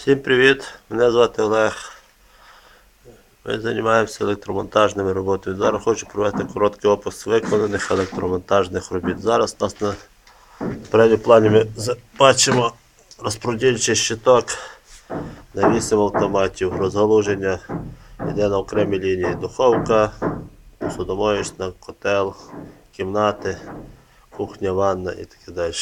Всім привіт! Мене звати Олег. Ми займаємося електромонтажними роботами. Зараз хочу провести короткий опис виконаних електромонтажних робіт. Зараз нас на передньому плані ми бачимо розпродільчий щиток на 8 автоматів. Розгалуження йде на окремій лінії. Духовка, посудомоєчна, котел, кімнати, кухня, ванна і таке далі.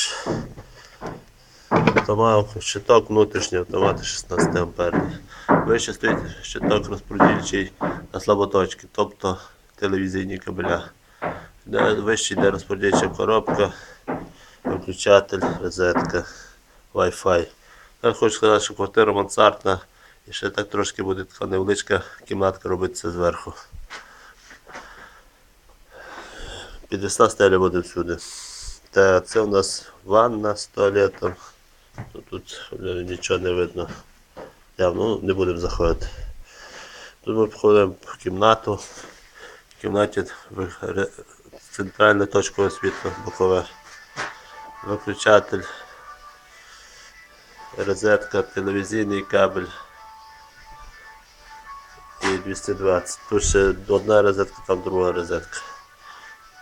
Автомат, щиток внутрішній автомат 16 амперний. Вище стоїть щиток розподільчий на слаботочки, тобто телевізійні кабеля. Вище йде розподільча коробка, виключатель, розетка, Wi-Fi. Я хочу сказати, що квартира мансардна і ще так трошки буде така невеличка кімнатка робитися зверху. Підвісна стеля буде всюди. Та це у нас ванна з туалетом. Ну, Тут нічого не видно. Явно ну, не будемо заходити. Тут ми входимо в кімнату. В кімнаті центральне точкове світло бокове. Виключатель, розетка, телевізійний кабель і 220. Тут ще одна розетка, там друга розетка.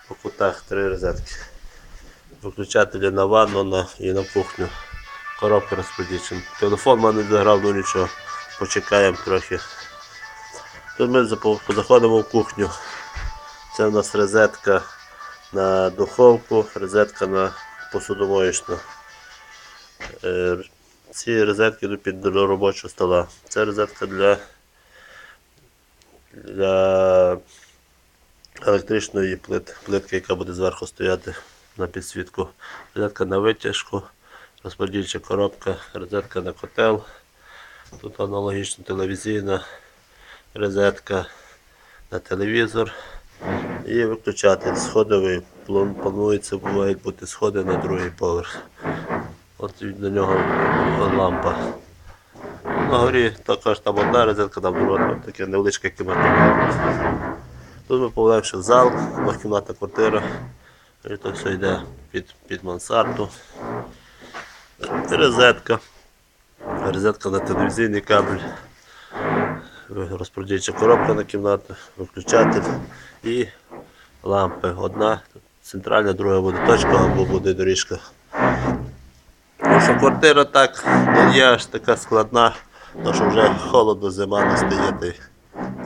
По кутах три розетки. Виключателі на ванну на, і на кухню. Коробка розподічена. Телефон в мене не заграв, ну нічого. Почекаємо трохи. Тут ми заходимо в кухню. Це у нас розетка на духовку, розетка на посудомоєчну. Е, Ці розетки йдуть під до робочого стола. Це розетка для, для електричної плит, плитки, яка буде зверху стояти на підсвітку. Розетка на витяжку, розподільча коробка, розетка на котел. Тут аналогічно телевізійна розетка на телевізор і виключатель сходовий. Планується бувають бути сходи на другий поверх. От до нього лампа. На горі також там одна розетка, там друга, таке невеличке кімната. Тут ми повелевши в зал, двохкімнатна квартира. І то все йде під, під мансарду. Розетка. Розетка на телевізійний кабель. Розпродільча коробка на кімнату, виключатель і лампи. Одна центральна, друга буде точка або буде доріжка. Ну, що квартира так не є аж така складна, тому що вже холодно, зима настає, та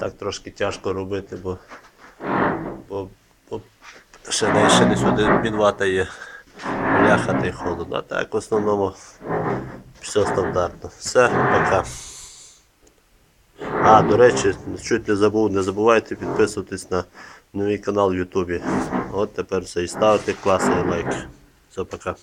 так трошки тяжко робити, бо, бо, бо ще не, ще не сюди мінвата є. Бляха та холодно. А так в основному все стандартно. Все, пока. А, до речі, чуть не забув, не забувайте підписуватись на мій канал в Ютубі. От тепер все. І ставити класи і лайки. Все, пока.